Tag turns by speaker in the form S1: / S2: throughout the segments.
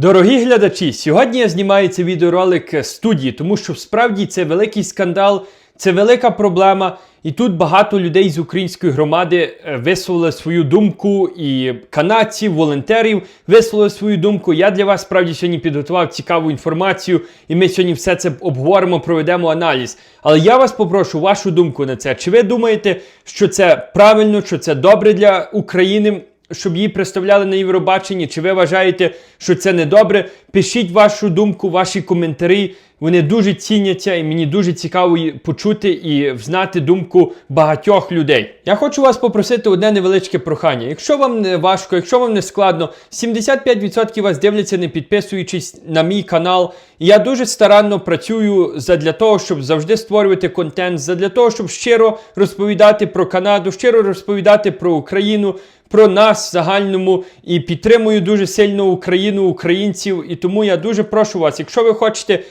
S1: Дорогі глядачі, сьогодні я знімаю цей відеоролик студії, тому що справді це великий скандал, це велика проблема. І тут багато людей з української громади е, висловили свою думку, і канадців, волонтерів висловили свою думку. Я для вас справді сьогодні підготував цікаву інформацію, і ми сьогодні все це обговоримо, проведемо аналіз. Але я вас попрошу вашу думку на це. Чи ви думаєте, що це правильно, що це добре для України? Щоб її представляли на Євробаченні? Чи ви вважаєте, що це не добре? Пишіть вашу думку, ваші коментарі. Вони дуже ціняться, і мені дуже цікаво почути і знати думку багатьох людей. Я хочу вас попросити одне невеличке прохання. Якщо вам не важко, якщо вам не складно, 75% вас дивляться, не підписуючись на мій канал. Я дуже старанно працюю задля того, щоб завжди створювати контент, задля того, щоб щиро розповідати про Канаду, щиро розповідати про Україну. Про нас в загальному і підтримую дуже сильно Україну, українців. І тому я дуже прошу вас, якщо ви хочете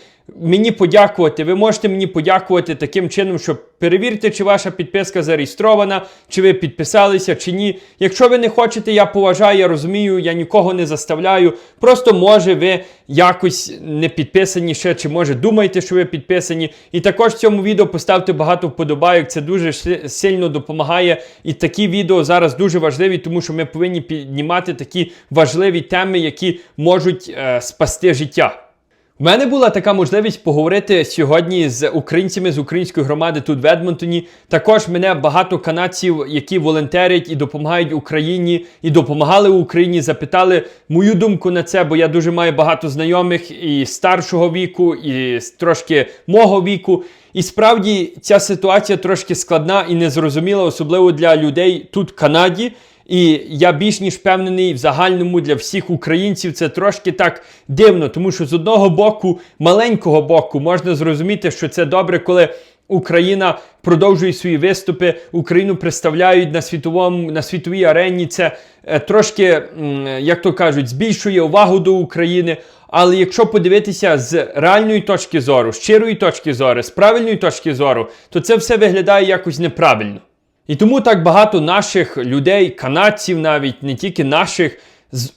S1: мені подякувати. Ви можете мені подякувати таким чином, що перевірте, чи ваша підписка зареєстрована, чи ви підписалися, чи ні. Якщо ви не хочете, я поважаю, я розумію, я нікого не заставляю. Просто може ви якось не підписані ще, чи може думаєте, що ви підписані. І також в цьому відео поставте багато вподобайок. Це дуже сильно допомагає. І такі відео зараз дуже важливі, тому що ми повинні піднімати такі важливі теми, які можуть е, спасти життя. У мене була така можливість поговорити сьогодні з українцями з української громади тут в Едмонтоні. Також мене багато канадців, які волонтерять і допомагають Україні, і допомагали Україні, запитали мою думку на це, бо я дуже маю багато знайомих і старшого віку, і трошки мого віку. І справді ця ситуація трошки складна і незрозуміла, особливо для людей тут в Канаді. І я більш ніж впевнений в загальному для всіх українців це трошки так дивно, тому що з одного боку, маленького боку, можна зрозуміти, що це добре, коли Україна продовжує свої виступи, Україну представляють на світовому на світовій арені. Це е, трошки, як то кажуть, збільшує увагу до України. Але якщо подивитися з реальної точки зору, щирої точки зору, з правильної точки зору, то це все виглядає якось неправильно. І тому так багато наших людей, канадців навіть, не тільки наших,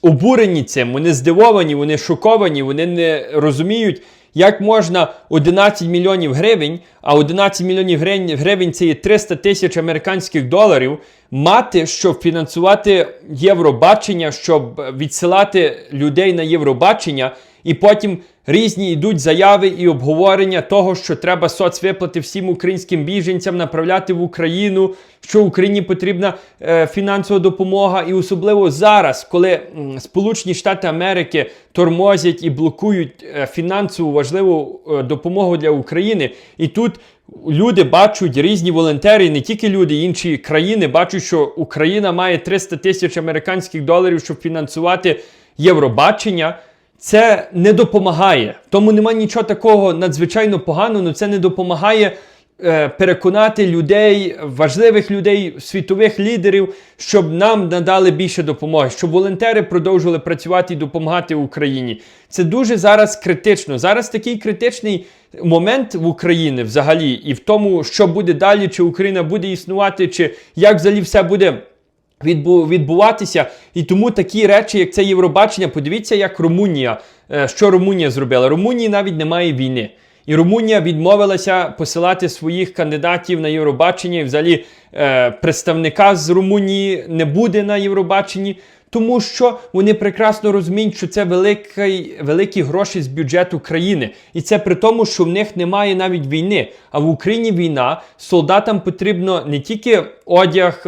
S1: обурені цим, вони здивовані, вони шоковані, вони не розуміють, як можна 11 мільйонів гривень, а 11 мільйонів гривень це є 300 тисяч американських доларів, мати, щоб фінансувати Євробачення, щоб відсилати людей на Євробачення, і потім Різні йдуть заяви і обговорення того, що треба соцвиплати всім українським біженцям направляти в Україну, що Україні потрібна е, фінансова допомога, і особливо зараз, коли Сполучені Штати Америки тормозять і блокують е, фінансову важливу е, допомогу для України. І тут люди бачать різні волонтери, не тільки люди, інші країни бачать, що Україна має 300 тисяч американських доларів, щоб фінансувати Євробачення це не допомагає. Тому немає нічого такого надзвичайно поганого, але це не допомагає е, переконати людей, важливих людей, світових лідерів, щоб нам надали більше допомоги, щоб волонтери продовжували працювати і допомагати Україні. Це дуже зараз критично. Зараз такий критичний момент в Україні взагалі, і в тому, що буде далі, чи Україна буде існувати, чи як взагалі все буде відбуватися. І тому такі речі, як це Євробачення, подивіться, як Румунія, е, що Румунія зробила. Румунії навіть немає війни. І Румунія відмовилася посилати своїх кандидатів на Євробачення. І взагалі е, представника з Румунії не буде на Євробаченні тому що вони прекрасно розуміють, що це великий, великі гроші з бюджету країни. І це при тому, що в них немає навіть війни. А в Україні війна солдатам потрібно не тільки одяг,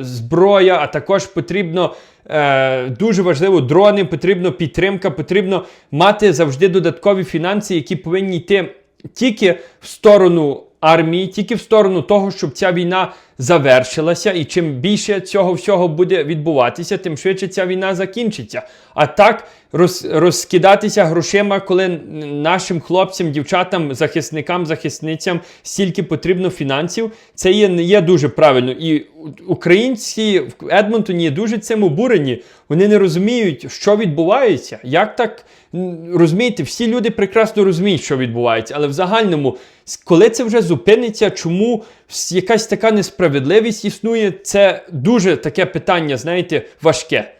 S1: зброя, а також потрібно. Е, дуже важливо дрони, потрібно підтримка, потрібно мати завжди додаткові фінанси, які повинні йти тільки в сторону армії, тільки в сторону того, щоб ця війна завершилася, і чим більше цього всього буде відбуватися, тим швидше ця війна закінчиться. А так роз, розкидатися грошима, коли нашим хлопцям, дівчатам, захисникам, захисницям стільки потрібно фінансів, це є не є дуже правильно. І українці в Едмонтоні є дуже цим обурені. Вони не розуміють, що відбувається. Як так розумієте, всі люди прекрасно розуміють, що відбувається, але в загальному, коли це вже зупиниться, чому якась така несправедливість існує, це дуже таке питання, знаєте, важке.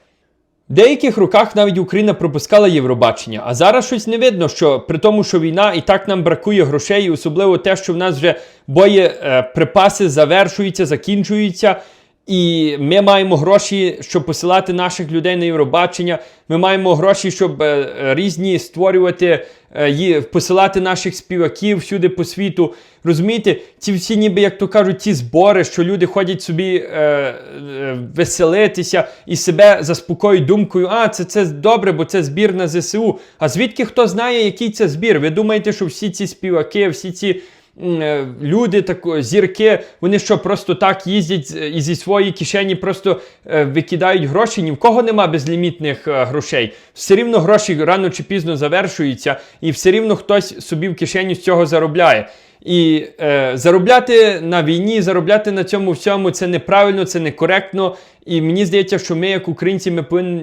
S1: В деяких роках навіть Україна пропускала Євробачення, а зараз щось не видно, що при тому, що війна і так нам бракує грошей, особливо те, що в нас вже боєприпаси завершуються, закінчуються. І ми маємо гроші, щоб посилати наших людей на Євробачення. Ми маємо гроші, щоб е, різні створювати, е, посилати наших співаків всюди по світу. Розумієте, ці всі, ніби як то кажуть, ті збори, що люди ходять собі е, е, веселитися і себе заспокоюють думкою, а це, це добре, бо це збір на ЗСУ. А звідки хто знає, який це збір? Ви думаєте, що всі ці співаки, всі ці. Е, Люди, тако, зірки, вони що просто так їздять і зі своєї кишені просто е, викидають гроші. Ні в кого нема безлімітних е, грошей. Все рівно гроші рано чи пізно завершуються, і все рівно хтось собі в кишені з цього заробляє. І е, заробляти на війні, заробляти на цьому всьому це неправильно, це некоректно. І мені здається, що ми, як українці, ми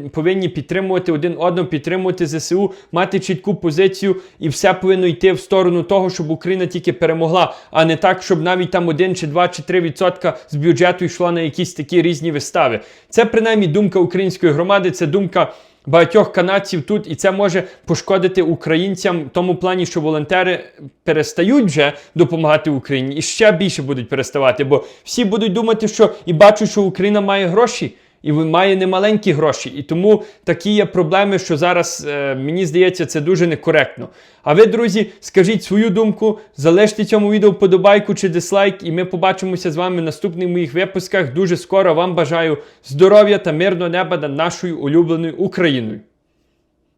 S1: повинні, підтримувати один одного, підтримувати ЗСУ, мати чітку позицію, і все повинно йти в сторону того, щоб Україна тільки перемогла, а не так, щоб навіть там один чи два чи три відсотка з бюджету йшло на якісь такі різні вистави. Це принаймні думка української громади, це думка багатьох канадців тут, і це може пошкодити українцям в тому плані, що волонтери перестають вже допомагати Україні і ще більше будуть переставати, бо всі будуть думати, що і бачать, що Україна має гроші. І ви- має немаленькі гроші. І тому такі є проблеми, що зараз е, мені здається, це дуже некоректно. А ви, друзі, скажіть свою думку, залиште цьому відео вподобайку чи дизлайк, і ми побачимося з вами в наступних моїх випусках. Дуже скоро вам бажаю здоров'я та мирного неба над нашою улюбленою Україною.